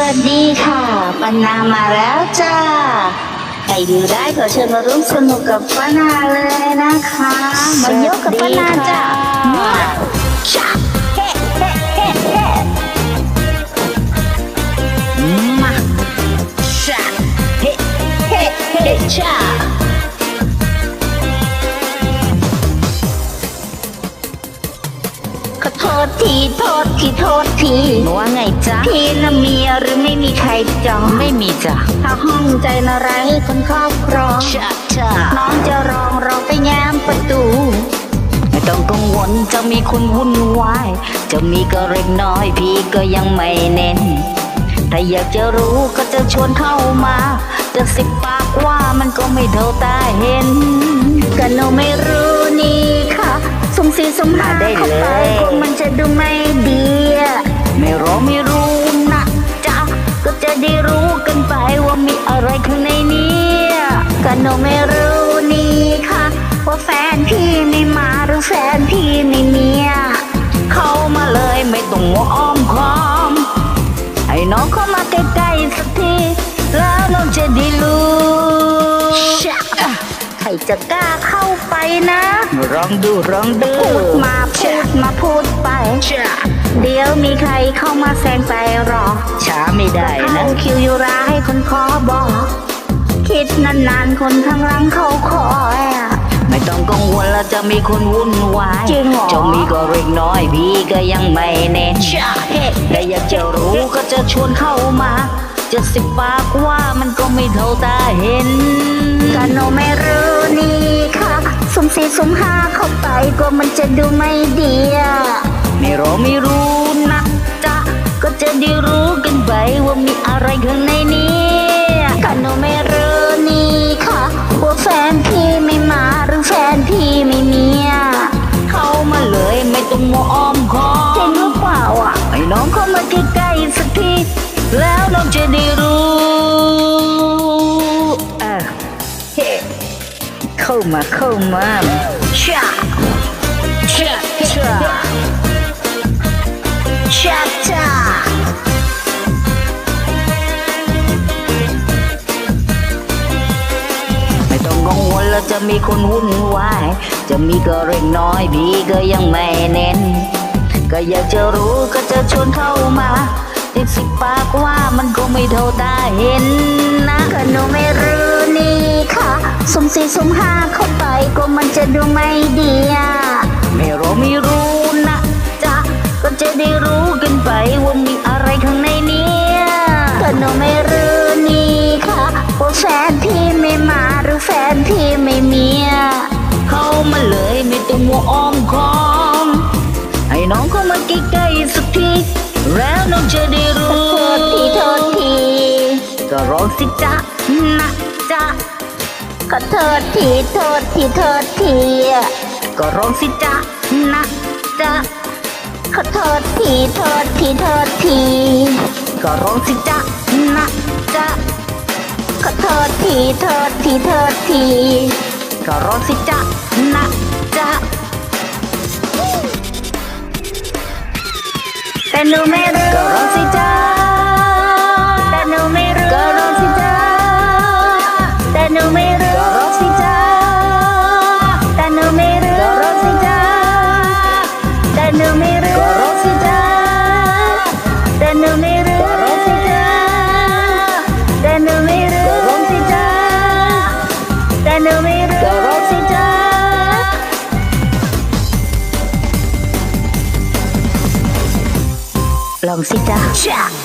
วัสดีค่ะ ปันามาแล้วจ้าใครดูได้ขอเชิญมาร่วมสนุกกับปานาเลยนะคะ มาโยกกับปานาจ้ามาจ้าเฮ้เฮ้เฮ้เฮ้มาจ้าเฮ้เฮ้เฮ้จ้า ทษทีโทษทีโทษทีว่าไงจ๊ะพี่น่ะเมียหรือไม่มีใครจองไม่มีจ้ะถ้าห้องใจนะไรคนครอบครองชะชะน้องจะรองเราไปแง้มประตูไม่ต้องกังวลจะมีคนวุ่นวายจะมีก็เล็กน้อยพี่ก็ยังไม่เน้นถ้าอยากจะรู้ก็จะชวนเข้ามาจะสิบปากว่ามันก็ไม่เท่าตาเห็นก็หนูไม่รู้นี่ค่ะ สมสีสมหาได้เลยข้าไปคงมันจะดูไม่ดีอะไม่รอไม่รู้นะจ๊ะก็จะได้รู้กันไปว่ามีอะไรข้างในเนี้ก็หนูไม่รู้นี่ค่ะว่าแฟนพี่ไม่มาหรือแฟนพี่ไม่เมียเข้ามาเลยไม่ต้องหัวอ้อมค้อมให้น้องเข้ามาใกล้ๆสักทีแล้วน้องจะได้รู้ชะใครจะกล้าเข้าไป นะลองดูลองดูพูดมาพูดมาพูดไปจ้ะเดี๋ยวมีใครเข้ามาแซงไปรอช้าไม่ได้เข้านะคิวอยู่ร้ายคนขอบอก คิดนานๆคนข้างหลังเขาคอยอะไม่ต้องกังวลแล้วจะมีคนวุ่นวายจริงเหรอจะมีก็เล็กน้อยพี่ก็ยังไม่เน้นจ้ะเฮ้แต่อยากจะรู้ก็จะชวนเข้ามาจะสิบปากว่ามันก็ไม่เท่าตาเห็นก็โนไม่รู้นี่ค่ะ สมห้าเข้าไปก็มันจะดูไม่ดีอะไม่รอไม่รู้นะจ๊ะก็จะได้รู้กันไปว่ามีอะไรข้างในนี้ มาเข้ามาชาชาชาชัดจ้าไม่ต้องกังวลแล้วจะมีคนวุ่นวายจะมีก็เล็กน้อยพี่ก็ยังไม่เน้น ก็อยากจะรู้ก็จะชวนเข้ามาติดสิบปากว่ามันก็ไม่เท่าตาเห็นนะก็หนูไม่รู้ นี่ค่ะสมสี่สมห้าเข้าไปก็มันจะดูไม่ดีอะไม่รอไม่รู้นะจ๊ะก็จะได้รู้กันไปว่ามีอะไรข้างในเนี้ยก็หนูไม่รู้นี่ค่ะว่าแฟนพี่ไม่มาหรือแฟนพี่ไม่มีเข้ามาเลยไม่ต้องมัวอ้อมค้อมให้น้องเข้ามาใกล้ๆสักทีแล้วน้องจะได้รู้โทษทีโทษทีก็ร้องสิจ๊ะนะ ก็โทษทีโทษทีโทษทีก็ร้องสิจ๊ะนะจ๊ะขอโทษทีโทษทีโทษทีก็ร้องสิจ๊ะนะจ๊ะขอโทษทีโทษทีโทษทีก็ร้องสิจ๊ะนะจ๊ะแต่หนูไม่รู้ Longcita.